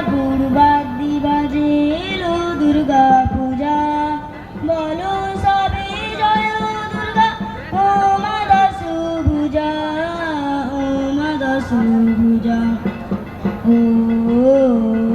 ঠাকুর বাদ্যি বাজে এলো দুর্গা পূজা। বলো সবে জয় দুর্গা, ও মা সুভুজা ভুজা ও মাদা সুভুজা ভুজা ও ও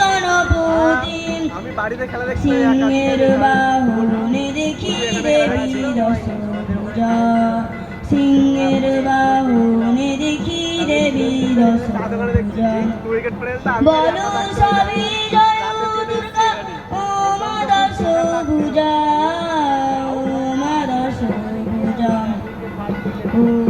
গণপতি আমি বাড়িতে খেলা দেখছি সিংহের বাহনে দেখি দেবী বলো জয় দুর্গা ও মা দশভুজা ও মা দশভুজা ও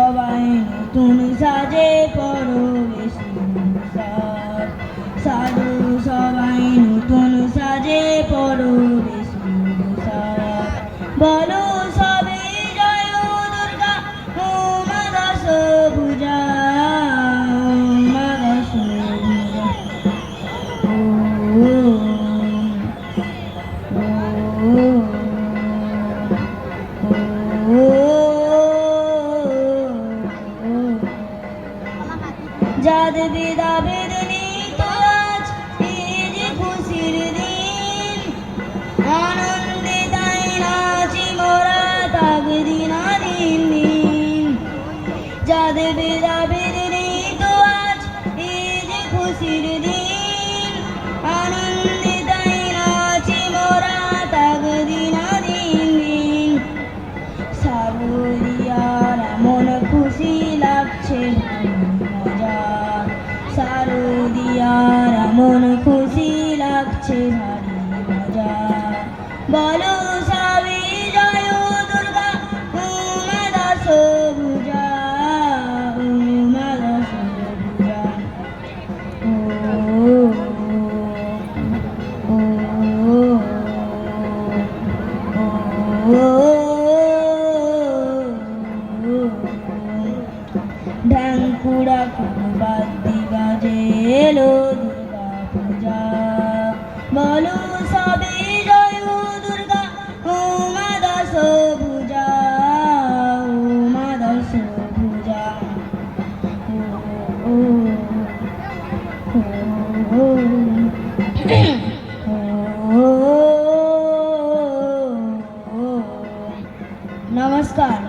തുണ যাদ বেদা বেদনি তো আজ এই যে খুশির দিন। আনন্দে তাই নাচি মোরা তাক দিন দিন। দিন যাদ বেদা বেদনি তো আজ এই যে খুশির দিন এমন খুশি লাগছে ভারী মজা বলো সাবি জয় দুর্গা উমা দাস ভুজা উমা দাস ভুজা ও বাদ্যি বাজে এলো দুর্গা পূজা চলো সবে জয় দুর্গা ও মা দশ ভুজা ও। নমস্কার।